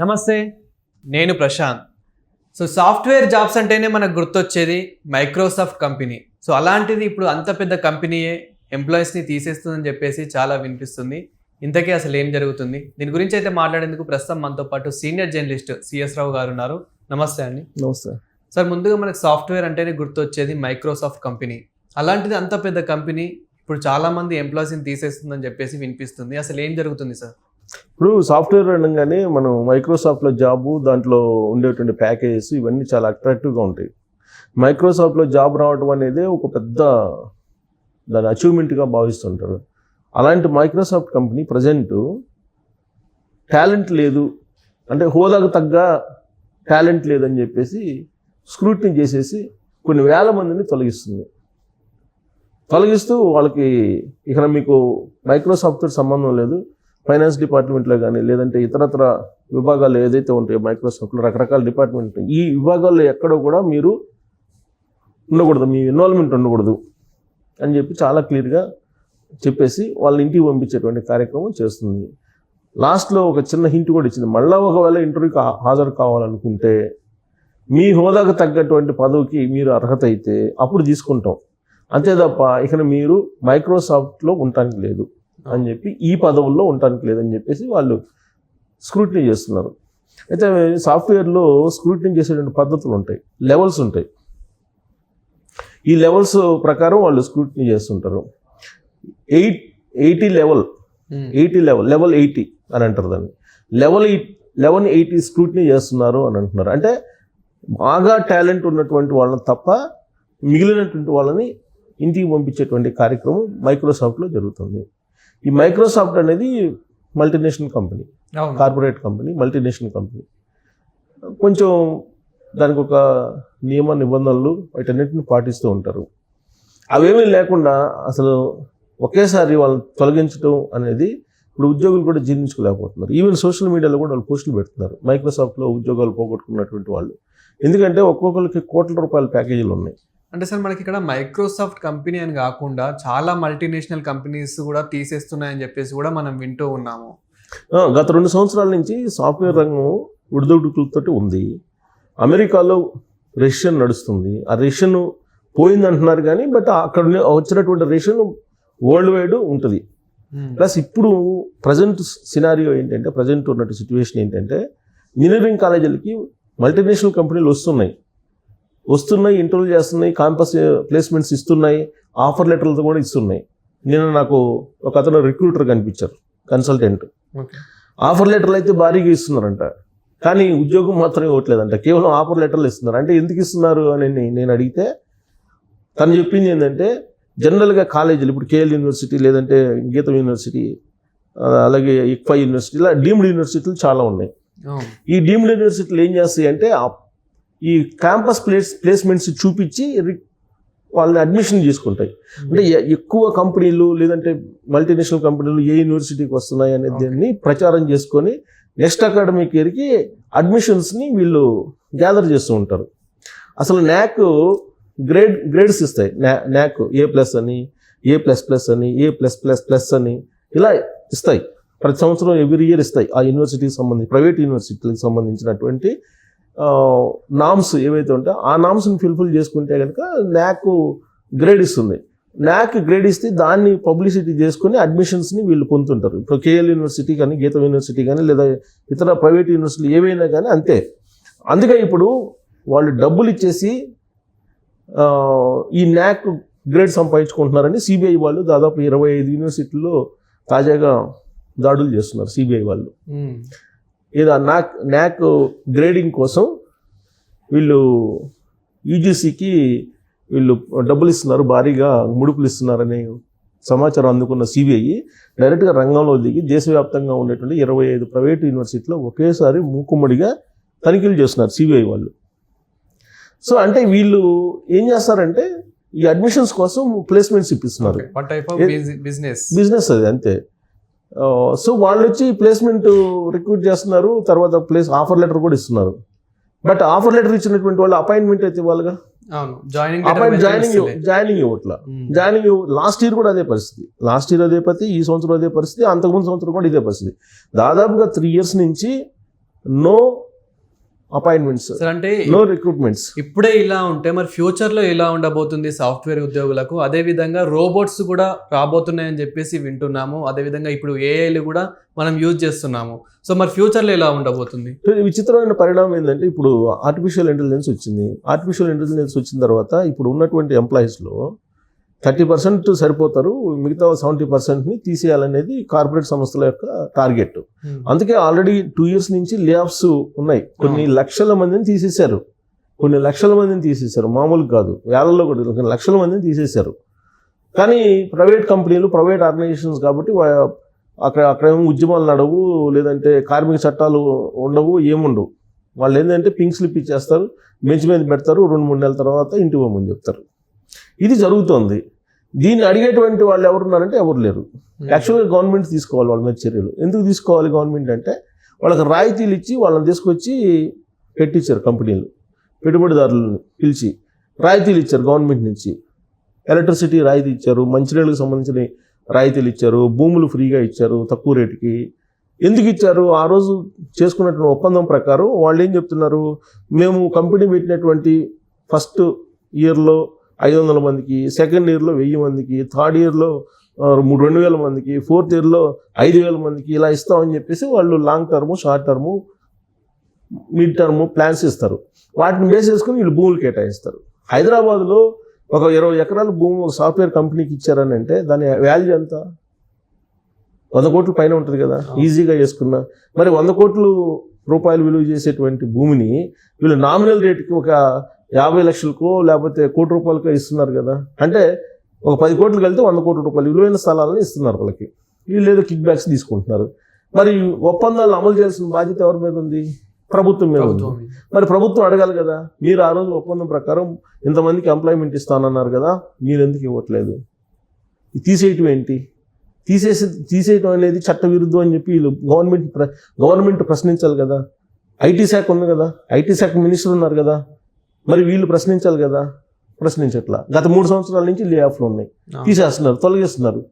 నమస్తే నేను Prashanth. So software jobs అంటేనే మనకు గుర్తొచ్చేది మైక్రోసాఫ్ట్ కంపెనీ. సో అలాంటిది ఇప్పుడు అంత పెద్ద కంపెనీయే ఎంప్లాయీస్ని తీసేస్తుందని చెప్పేసి చాలా వినిపిస్తుంది. ఇంతకీ అసలు ఏం జరుగుతుంది? దీని గురించి అయితే మాట్లాడేందుకు ప్రస్తుతం మనతో పాటు సీనియర్ జర్నలిస్ట్ సిఎస్ రావు గారు ఉన్నారు. నమస్తే అండి. నమస్తే. సార్ ముందుగా మనకు సాఫ్ట్వేర్ అంటేనే గుర్తొచ్చేది మైక్రోసాఫ్ట్ కంపెనీ. అలాంటిది అంత పెద్ద కంపెనీ ఇప్పుడు చాలా మంది ఎంప్లాయీస్ని తీసేస్తుందని చెప్పేసి వినిపిస్తుంది. అసలు ఏం జరుగుతుంది సార్? ఇప్పుడు సాఫ్ట్వేర్ అనగానే మనం మైక్రోసాఫ్ట్లో జాబు దాంట్లో ఉండేటువంటి ప్యాకేజెస్ ఇవన్నీ చాలా అట్రాక్టివ్గా ఉంటాయి. మైక్రోసాఫ్ట్లో జాబ్ రావడం అనేది ఒక పెద్ద దాని అచీవ్మెంట్గా భావిస్తుంటారు. అలాంటి మైక్రోసాఫ్ట్ కంపెనీ ప్రజెంట్ టాలెంట్ లేదు. అంటే హోదాకు తగ్గ టాలెంట్ లేదని చెప్పేసి స్క్రూటిని చేసేసి కొన్ని వేల మందిని తొలగిస్తుంది. తొలగిస్తూ వాళ్ళకి ఇక్కడ మీకు మైక్రోసాఫ్ట్తో సంబంధం లేదు. ఫైనాన్స్ డిపార్ట్మెంట్లో కానీ లేదంటే ఇతరత్ర విభాగాలు ఏదైతే ఉంటాయో మైక్రోసాఫ్ట్లో రకరకాల డిపార్ట్మెంట్ ఉంటాయి. ఈ విభాగాల్లో ఎక్కడో కూడా మీరు ఉండకూడదు మీ ఇన్వాల్వ్మెంట్ ఉండకూడదు అని చెప్పి చాలా క్లియర్గా చెప్పేసి వాళ్ళని ఇంటికి పంపించేటువంటి కార్యక్రమం చేస్తుంది. లాస్ట్లో ఒక చిన్న హింట్ కూడా ఇచ్చింది. మళ్ళీ ఒకవేళ ఇంటర్వ్యూకి హాజరు కావాలనుకుంటే మీ హోదాకు తగ్గటువంటి పదవికి మీరు అర్హత అయితే అప్పుడు తీసుకుంటాం. అంతే తప్ప ఇక మీరు మైక్రోసాఫ్ట్లో ఉండటానికి లేదు. అని చెప్పి ఈ పదవుల్లో ఉండటానికి లేదని చెప్పేసి వాళ్ళు స్క్రూటినీ చేస్తున్నారు. అయితే సాఫ్ట్వేర్లో స్క్రూటినీ చేసేటువంటి పద్ధతులు ఉంటాయి. లెవెల్స్ ఉంటాయి. ఈ లెవెల్స్ ప్రకారం వాళ్ళు స్క్రూటినీ చేస్తుంటారు. Eight eighty level eighty level level eighty అని అంటారు దాన్ని. Level eight eleven eighty scrutiny చేస్తున్నారు అని అంటున్నారు. అంటే బాగా టాలెంట్ ఉన్నటువంటి వాళ్ళని తప్ప మిగిలినటువంటి వాళ్ళని ఇంటికి పంపించేటువంటి కార్యక్రమం మైక్రోసాఫ్ట్లో జరుగుతుంది. ఈ మైక్రోసాఫ్ట్ అనేది multinational company corporate company multinational company కొంచెం దానికి ఒక నియమ నిబంధనలు వీటన్నిటిని పాటిస్తూ ఉంటారు. అవేమీ లేకుండా అసలు ఒకేసారి వాళ్ళని తొలగించడం అనేది ఇప్పుడు ఉద్యోగులు కూడా జీర్ణించుకోలేకపోతున్నారు. ఈవెన్ సోషల్ మీడియాలో కూడా వాళ్ళు పోస్టులు పెడుతున్నారు. మైక్రోసాఫ్ట్లో ఉద్యోగాలు పోగొట్టుకున్నటువంటి వాళ్ళు. ఎందుకంటే ఒక్కొక్కరికి కోట్ల రూపాయల ప్యాకేజీలు ఉన్నాయి. అంటే సార్ మనకి ఇక్కడ మైక్రోసాఫ్ట్ కంపెనీ అని కాకుండా చాలా మల్టీనేషనల్ కంపెనీస్ కూడా తీసేస్తున్నాయని చెప్పేసి కూడా మనం వింటూ ఉన్నాము. గత రెండు సంవత్సరాల నుంచి సాఫ్ట్వేర్ రంగం ఉడిదొడుకులతోటి ఉంది. అమెరికాలో రష్యన్ నడుస్తుంది. ఆ రష్యన్ పోయింది అంటున్నారు కానీ బట్ అక్కడ వచ్చినటువంటి రష్యన్ వరల్డ్ వైడ్ ఉంటుంది. ప్లస్ ఇప్పుడు ప్రజెంట్ సినారియో ఏంటంటే ప్రజెంట్ ఉన్నట్టు సిచ్యువేషన్ ఏంటంటే ఇంజనీరింగ్ కాలేజీలకి మల్టీనేషనల్ కంపెనీలు వస్తున్నాయి. వస్తున్నాయి ఇంటర్వ్యూ చేస్తున్నాయి క్యాంపస్ ప్లేస్మెంట్స్ ఇస్తున్నాయి ఆఫర్ లెటర్లతో కూడా ఇస్తున్నాయి. నిన్న నాకు ఒక అతను రిక్రూటర్ కనిపించారు కన్సల్టెంట్ ఆఫర్ లెటర్లు అయితే భారీగా ఇస్తున్నారంట. కానీ ఉద్యోగం మాత్రం ఇవ్వట్లేదంట. కేవలం ఆఫర్ లెటర్లు ఇస్తున్నారు. అంటే ఎందుకు ఇస్తున్నారు అని నేను అడిగితే తను చెప్పింది ఏంటంటే జనరల్గా కాలేజీలు ఇప్పుడు కేఎల్ యూనివర్సిటీ లేదంటే గీతం యూనివర్సిటీ అలాగే ఇక్ఫా యూనివర్సిటీ ఇలా డీమ్డ్ యూనివర్సిటీలు చాలా ఉన్నాయి. ఈ డీమ్డ్ యూనివర్సిటీలు ఏం చేస్తాయి అంటే ఈ క్యాంపస్ ప్లేస్ ప్లేస్మెంట్స్ చూపించి వాళ్ళని అడ్మిషన్ చేసుకుంటాయి. అంటే ఎ- ఎక్కువ కంపెనీలు లేదంటే మల్టీనేషనల్ కంపెనీలు ఏ యూనివర్సిటీకి వస్తున్నాయి అనే. దాన్ని ప్రచారం చేసుకొని నెక్స్ట్ అకాడమిక్ ఇయర్కి అడ్మిషన్స్ని వీళ్ళు గ్యాదర్ చేస్తూ ఉంటారు. అసలు న్యాక్ గ్రేడ్ గ్రేడ్స్ ఇస్తాయి. న్యా- న్యాక్ ఏ ప్లస్ అని ఏ ప్లస్ ప్లస్ అని ఏ ప్లస్ ప్లస్ ప్లస్ అని ఇలా ఇస్తాయి. ప్రతి సంవత్సరం ఎవ్రీ ఇయర్ ఇస్తాయి. ఆ యూనివర్సిటీకి సంబంధించి ప్రైవేట్ యూనివర్సిటీలకు సంబంధించినటువంటి నామ్స్ ఏవైతే ఉంటాయో ఆ నామ్స్ని ఫిల్ఫిల్ చేసుకుంటే కనుక న్యాక్ గ్రేడ్ ఇస్తుంది. న్యాక్ గ్రేడ్ ఇస్తే దాన్ని పబ్లిసిటీ చేసుకుని అడ్మిషన్స్ని వీళ్ళు పొందుతుంటారు. ఇప్పుడు కేఎల్ యూనివర్సిటీ కానీ గీతం యూనివర్సిటీ కానీ లేదా ఇతర ప్రైవేట్ యూనివర్సిటీలు ఏవైనా కానీ అంతే. అందుకే ఇప్పుడు వాళ్ళు డబ్బులు ఇచ్చేసి ఈ న్యాక్ గ్రేడ్ సంపాదించుకుంటున్నారని సిబిఐ వాళ్ళు దాదాపు ఇరవై ఐదు యూనివర్సిటీల్లో తాజాగా దాడులు చేస్తున్నారు సిబిఐ వాళ్ళు. ఏదో నాక్ న్యాక్ గ్రేడింగ్ కోసం వీళ్ళు యూజీసీకి వీళ్ళు డబ్బులు ఇస్తున్నారు భారీగా ముడుపులు ఇస్తున్నారనే సమాచారం అందుకున్న సిబిఐ డైరెక్ట్గా రంగంలో దిగి దేశవ్యాప్తంగా ఉన్నటువంటి ఇరవై ఐదు ప్రైవేట్ యూనివర్సిటీలో ఒకేసారి మూకుమ్మడిగా తనిఖీలు చేస్తున్నారు సిబిఐ వాళ్ళు. సో అంటే వీళ్ళు ఏం చేస్తారంటే ఈ అడ్మిషన్స్ కోసం ప్లేస్మెంట్స్ ఇప్పిస్తున్నారు. బిజినెస్ బిజినెస్ అది అంతే. సో వాళ్ళు వచ్చి ప్లేస్మెంట్ రిక్రూట్ చేస్తున్నారు. తర్వాత ప్లేస్ ఆఫర్ లెటర్ కూడా ఇస్తున్నారు. బట్ ఆఫర్ లెటర్ ఇచ్చినటువంటి వాళ్ళు అపాయింట్మెంట్ అయితే ఇవ్వాలిగా? అపాయింట్ జాయినింగ్ జాయినింగ్ ఇవ్వట్లా. జాయినింగ్ లాస్ట్ ఇయర్ కూడా అదే పరిస్థితి. లాస్ట్ ఇయర్ అదే పరిస్థితి ఈ సంవత్సరం అదే పరిస్థితి అంతకుముందు సంవత్సరం కూడా ఇదే పరిస్థితి. దాదాపుగా త్రీ ఇయర్స్ నుంచి నో అపాయింట్మెంట్స్. సార్ అంటే నో రిక్రూట్మెంట్స్ ఇప్పుడే ఇలా ఉంటే మరి ఫ్యూచర్లో ఎలా ఉండబోతుంది సాఫ్ట్వేర్ ఉద్యోగులకు? అదే విధంగా రోబోట్స్ కూడా రాబోతున్నాయని చెప్పేసి వింటున్నాము. అదే విధంగా ఇప్పుడు ఏఐలు కూడా మనం యూజ్ చేస్తున్నాము. సో మరి ఫ్యూచర్లో ఎలా ఉండబోతుంది? విచిత్రమైన పరిణామం ఏంటంటే ఇప్పుడు ఆర్టిఫిషియల్ ఇంటెలిజెన్స్ వచ్చింది. ఆర్టిఫిషియల్ ఇంటెలిజెన్స్ వచ్చిన తర్వాత ఇప్పుడు ఉన్నటువంటి ఎంప్లాయీస్లో థర్టీ పర్సెంట్ సరిపోతారు మిగతా సెవెంటీ పర్సెంట్ని తీసేయాలనేది కార్పొరేట్ సంస్థల యొక్క టార్గెట్. అందుకే ఆల్రెడీ టూ ఇయర్స్ నుంచి లే ఆఫ్స్ ఉన్నాయి. కొన్ని లక్షల మందిని తీసేశారు. కొన్ని లక్షల మందిని తీసేశారు. మామూలు కాదు. వేలల్లో కూడా కొన్ని లక్షల మందిని తీసేశారు. కానీ ప్రైవేట్ కంపెనీలు ప్రైవేట్ ఆర్గనైజేషన్స్ కాబట్టి అక్కడ అక్కడ ఏమో ఉద్యమాలు నడవు లేదంటే కార్మిక చట్టాలు ఉండవు ఏముండవు. వాళ్ళు ఏంటంటే పింక్ స్లిప్ ఇచ్చేస్తారు బెంచ్ మీద పెడతారు రెండు మూడు నెలల తర్వాత ఇంటికి పోమని చెప్తారు. ఇది జరుగుతోంది. దీన్ని అడిగేటువంటి వాళ్ళు ఎవరున్నారంటే ఎవరు లేరు. యాక్చువల్గా గవర్నమెంట్ తీసుకోవాలి వాళ్ళ మీద చర్యలు ఎందుకు తీసుకోవాలి గవర్నమెంట్ అంటే వాళ్ళకి రాయితీలు ఇచ్చి వాళ్ళని తీసుకొచ్చి పెట్టించారు కంపెనీలు. పెట్టుబడిదారులను పిలిచి రాయితీలు ఇచ్చారు గవర్నమెంట్ నుంచి. ఎలక్ట్రిసిటీ రాయితీ ఇచ్చారు మంచినీళ్ళకి సంబంధించిన రాయితీలు ఇచ్చారు భూములు ఫ్రీగా ఇచ్చారు తక్కువ రేటుకి. ఎందుకు ఇచ్చారు? ఆ రోజు చేసుకున్నటువంటి ఒప్పందం ప్రకారం వాళ్ళు ఏం చెప్తున్నారు? మేము కంపెనీ పెట్టినటువంటి ఫస్ట్ ఇయర్లో ఐదు వందల మందికి సెకండ్ ఇయర్లో వెయ్యి మందికి థర్డ్ ఇయర్లో మూడు రెండు వేల మందికి ఫోర్త్ ఇయర్లో ఐదు వేల మందికి ఇలా ఇస్తామని చెప్పేసి వాళ్ళు long term short term mid term plans ఇస్తారు. వాటిని బేస్ చేసుకుని వీళ్ళు భూములు కేటాయిస్తారు. హైదరాబాద్లో ఒక ఇరవై ఎకరాల భూమి ఒక సాఫ్ట్వేర్ కంపెనీకి ఇచ్చారని అంటే దాని వాల్యూ ఎంత? వంద కోట్ల పైన ఉంటుంది కదా ఈజీగా చేసుకున్నా. మరి వంద కోట్లు రూపాయలు విలువ చేసేటువంటి భూమిని వీళ్ళు నామినల్ రేట్కి ఒక యాభై లక్షలకో లేకపోతే కోటి రూపాయలకో ఇస్తున్నారు కదా. అంటే ఒక పది కోట్లు కలితే వంద కోట్ల రూపాయలు విలువైన స్థలాలను ఇస్తున్నారు వాళ్ళకి. వీళ్ళు ఏదో కిక్ బ్యాక్స్ తీసుకుంటున్నారు. మరి ఒప్పందాలు అమలు చేయాల్సిన బాధ్యత ఎవరి మీద ఉంది? ప్రభుత్వం మీద ఉంది. మరి ప్రభుత్వం అడగాలి కదా. మీరు ఆ రోజు ఒప్పందం ప్రకారం ఇంతమందికి ఎంప్లాయ్మెంట్ ఇస్తానన్నారు కదా. మీరు ఎందుకు ఇవ్వట్లేదు? తీసేయటం ఏంటి? తీసేసి తీసేయటం అనేది చట్ట విరుద్ధం అని చెప్పి వీళ్ళు గవర్నమెంట్ గవర్నమెంట్ ప్రశ్నించాలి కదా. ఐటీ శాఖ ఉంది కదా. ఐటీ శాఖ మినిస్టర్ ఉన్నారు కదా. మరి వీళ్ళు ప్రశ్నించాలి కదా? ప్రశ్నించట్లా. గత మూడు సంవత్సరాల నుంచి లే ఆఫ్లు ఉన్నాయి. తీసేస్తున్నారు తొలగిస్తున్నారు.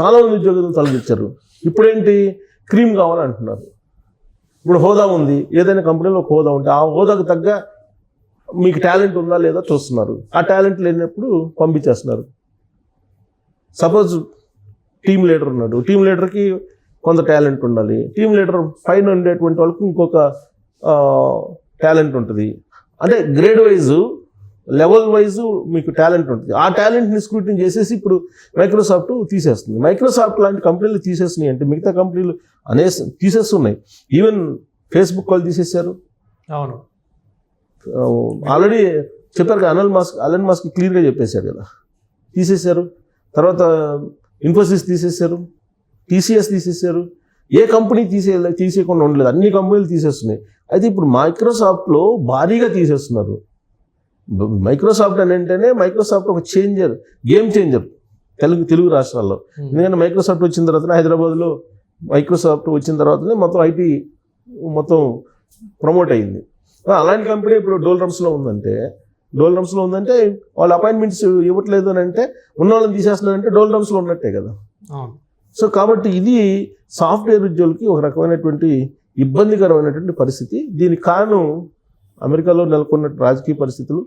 చాలా మంది ఉద్యోగులు తొలగించారు. ఇప్పుడేంటి? క్రీమ్ కావాలంటున్నారు. ఇప్పుడు హోదా ఉంది. ఏదైనా కంపెనీలో ఒక హోదా ఉంటే ఆ హోదాకు తగ్గ మీకు టాలెంట్ ఉందా లేదా చూస్తున్నారు. ఆ టాలెంట్ లేనప్పుడు పంపించేస్తున్నారు. సపోజ్ టీమ్ లీడర్ ఉన్నాడు. టీమ్ లీడర్కి కొంత టాలెంట్ ఉండాలి. టీమ్ లీడర్ పైన ఉండేటువంటి వాళ్ళకి ఇంకొక టాలెంట్ ఉంటుంది. అంటే గ్రేడ్ వైజ్ లెవెల్ వైజ్ మీకు టాలెంట్ ఉంటుంది. ఆ టాలెంట్ని స్క్రూటిని చేసేసి ఇప్పుడు మైక్రోసాఫ్ట్ తీసేస్తుంది. మైక్రోసాఫ్ట్ లాంటి కంపెనీలు తీసేస్తున్నాయి అంటే మిగతా కంపెనీలు అనే తీసేస్తున్నాయి. ఈవెన్ ఫేస్బుక్ వాళ్ళు తీసేశారు. అవును. ఆల్రెడీ చెప్పారు కదా అనల్ మాస్క్ అలన్ మాస్క్ క్లియర్గా చెప్పేశాడు కదా. తీసేశారు. తర్వాత ఇన్ఫోసిస్ తీసేశారు. టీసీఎస్ తీసేశారు. ఏ కంపెనీ తీసే తీసేయకుండా ఉండలేదు. అన్ని కంపెనీలు తీసేస్తున్నాయి. అయితే ఇప్పుడు మైక్రోసాఫ్ట్లో భారీగా తీసేస్తున్నారు. మైక్రోసాఫ్ట్ అని అంటేనే మైక్రోసాఫ్ట్ ఒక changer game changer Telugu Telugu రాష్ట్రాల్లో. ఎందుకంటే మైక్రోసాఫ్ట్ వచ్చిన తర్వాత హైదరాబాద్లో మైక్రోసాఫ్ట్ వచ్చిన తర్వాతనే మొత్తం ఐటీ మొత్తం ప్రమోట్ అయింది. అలాంటి కంపెనీ ఇప్పుడు డోల్ రమ్స్లో ఉందంటే డోల్ రమ్స్లో ఉందంటే వాళ్ళు అపాయింట్మెంట్స్ ఇవ్వట్లేదు అని అంటే ఉన్న వాళ్ళని తీసేస్తున్నారంటే డోల్ రమ్స్లో ఉన్నట్టే కదా. సో కాబట్టి ఇది సాఫ్ట్వేర్ ఉద్యోగులకి ఒక రకమైనటువంటి ఇబ్బందికరమైనటువంటి పరిస్థితి. దీనికి కారణం అమెరికాలో నెలకొన్న రాజకీయ పరిస్థితులు.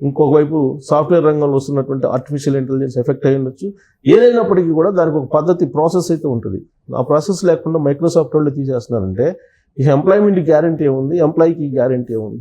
ఇంకొక వైపు సాఫ్ట్వేర్ రంగంలో వస్తున్నటువంటి ఆర్టిఫిషియల్ ఇంటెలిజెన్స్ ఎఫెక్ట్ అయి ఉండొచ్చు. ఏదైనప్పటికీ కూడా దానికి ఒక పద్ధతి ప్రాసెస్ అయితే ఉంటుంది. ఆ ప్రాసెస్ లేకుండా మైక్రోసాఫ్ట్ వాళ్ళు తీసేస్తున్నారంటే ఈ ఎంప్లాయ్మెంట్ గ్యారంటీ ఏముంది? ఎంప్లాయీకి గ్యారంటీ ఏముంది?